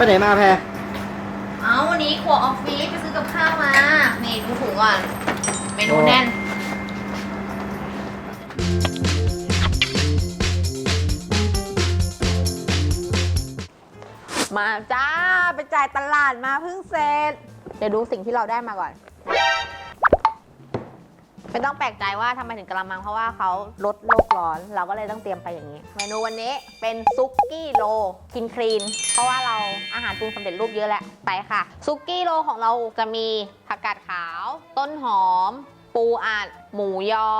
ไปไหนมาแพรเอาวันนี้ครัวออฟฟิศไปซื้อกับข้าวมานี่ดูถุงก่อนเมนูแน่น มาจ้า ไปจ่ายตลาดมาเพิ่งเสร็จ เดี๋ยวดูสิ่งที่เราได้มาก่อน ไม่ต้องแปลกใจว่าทำไมถึงกระมังเพราะว่าเขาลดโลกร้อน เราก็เลยต้องเตรียมไปอย่างนี้ เมนูวันนี้เป็นซุกี้โลกินคลีน เพราะว่าเราอาหารปรุงสำเร็จรูปเยอะแหละไปค่ะซุกี้โลของเราจะมีผักกาดขาว ต้นหอม ปูอัดหมูยอ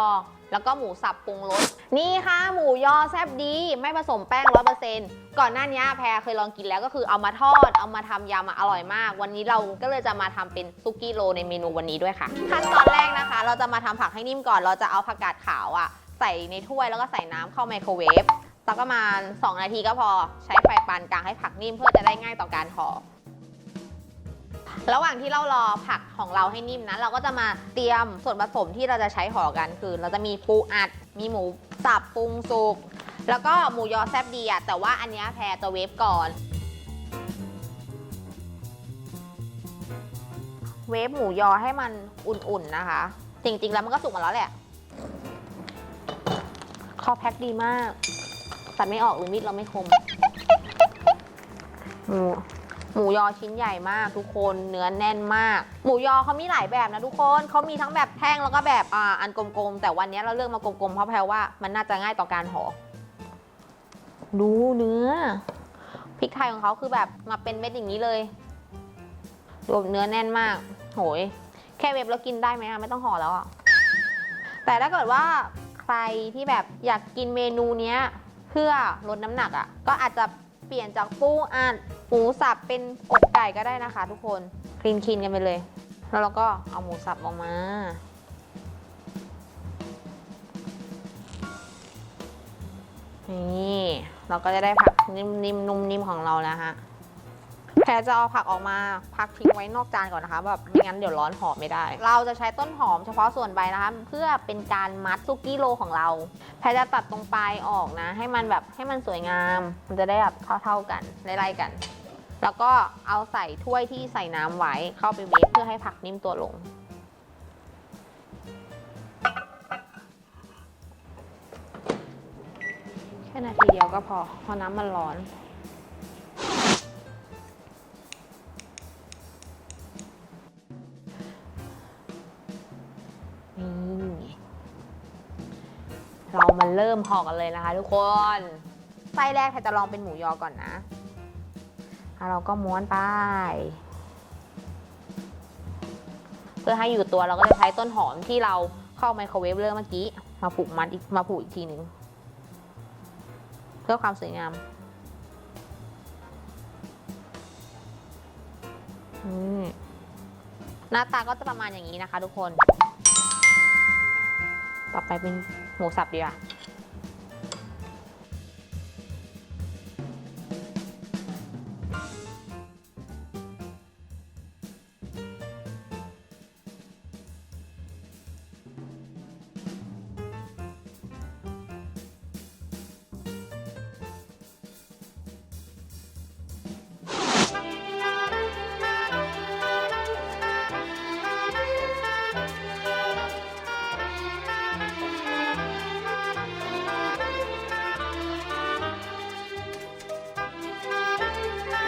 แล้วก็หมูสับปรุงรส นี่ค่ะหมูยอแซ่บดี ไม่ผสมแป้งร้อยเปอร์เซ็นต์ก่อนหน้านี้แพรเคยลองกินแล้วก็คือเอามาทอด เอามาทำยำอะอร่อยมาก วันนี้เราก็เลยจะมาทำเป็นซุกี้โลในเมนูวันนี้ด้วยค่ะ ขั้นตอนแรกนะคะ เราจะมาทำผักให้นิ่มก่อนเราจะเอาผักกาดขาวอะใส่ในถ้วยแล้วก็ใส่น้ำเข้าไมโครเวฟสักประมาณ 2 นาทีก็พอใช้ไฟปานกลางให้ผักนิ่มเพื่อจะได้ง่ายต่อการห่อระหว่างที่เรารอผักของเราให้นิ่มนะเราก็จะมาเตรียมส่วนผสมที่เราจะใช้ห่อกันคือ เราจะมีปูอัด มีหมู สับปรุงสุก แล้วก็หมูยอแซบดีอะแต่ว่าอันเนี้ยแพรจะเวฟก่อน เวฟหมูยอให้มันอุ่นๆนะคะ จริงๆแล้วมันก็สุกมาแล้วแหละ คอแพ็คดีมาก ตัดไม่ออกหรือมีดเราไม่คมหมู หมูยอชิ้นใหญ่มากทุกคนเนื้อแน่นมาก หมูยอเขามีหลายแบบนะทุกคนเขามีทั้งแบบแท่งแล้วก็แบบอ่าอันกลมๆ แต่วันนี้เราเลือกมากลมๆเพราะแพลว่ามันน่าจะง่ายต่อการห่อดูเนื้อพริกไทยของเขาคือแบบมาเป็นเม็ดอย่างนี้เลยรวมเนื้อแน่นมาก โหย แค่เวฟแล้วกินได้ไหมอะไม่ต้องห่อแล้วอะแต่ถ้าเกิดว่าใครที่แบบอยากกินเมนูเนี้ย เพื่อลดน้ำหนักอะก็อาจจะ เปลี่ยนจากปูอัดหมูสับเป็นอกไก่ก็ได้นะคะ ทุกคนคลีนคินกันไปเลย แล้วเราก็เอาหมูสับออกมานี่เราก็จะได้ผักนิ่มๆนุ่มๆของเราแล้วฮะ แพรจะเอาผักออกมาพักทิ้งไว้นอกจานก่อนนะคะแบบไม่งั้นเดี๋ยวร้อนหอมไม่ได้ เราจะใช้ต้นหอมเฉพาะส่วนใบนะคะ เพื่อเป็นการมัดซุกี้โลของเรา แพรจะตัดตรงปลายออกนะ ให้มันแบบให้มันสวยงาม มันจะได้แบบเท่าๆกันไล่ๆกัน แล้วก็เอาใส่ถ้วยที่ใส่น้ำไว้เข้าไปเวฟเพื่อให้ผักนิ่มตัวลงแค่นาทีเดียวก็พอเพราะน้ำมันร้อน เรามาเริ่มห่อกันเลยนะคะ ทุกคนไส้แรกแพรจะลองเป็นหมูยอก่อนนะแล้วเราก็ม้วนไป เพื่อให้อยู่ตัวเราก็จะใช้ต้นหอมที่เราเข้าไมโครเวฟเรื่องเมื่อกี้ มาผูกมัดอีกมาผูกอีกทีหนึ่งเพื่อความสวยงามหน้าตาก็จะประมาณอย่างนี้นะคะ ทุกคน ต่อไปเป็น หมูสับดีกว่า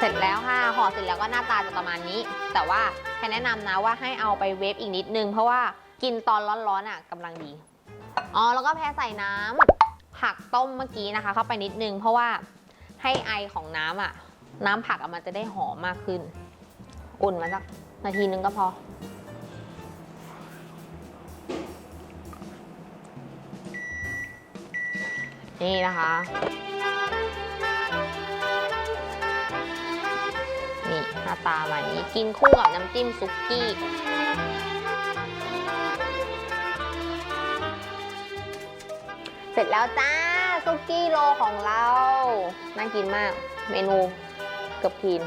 เสร็จแล้วค่ะห่อเสร็จแล้วก็หน้าตาจะประมาณนี้ แต่ว่าแค่แนะนำนะว่าให้เอาไปเวฟอีกนิดนึง เพราะว่ากินตอนร้อนๆอะกำลังดี อ๋อ แล้วก็แพ้ใส่น้ำผักต้มเมื่อกี้นะคะ เข้าไปนิดนึง เพราะว่าให้ไอของน้ำอะ น้ำผักอะมันจะได้หอมมากขึ้น อุ่นมาสักนาทีนึงก็พอ นี่นะคะาตามาอย่างนี้ กินคู่กับน้ำจิ้มซุกี้เสร็จแล้วจ้าซุกี้โลของเรา น่ากินมาก เมนูเกือบทีน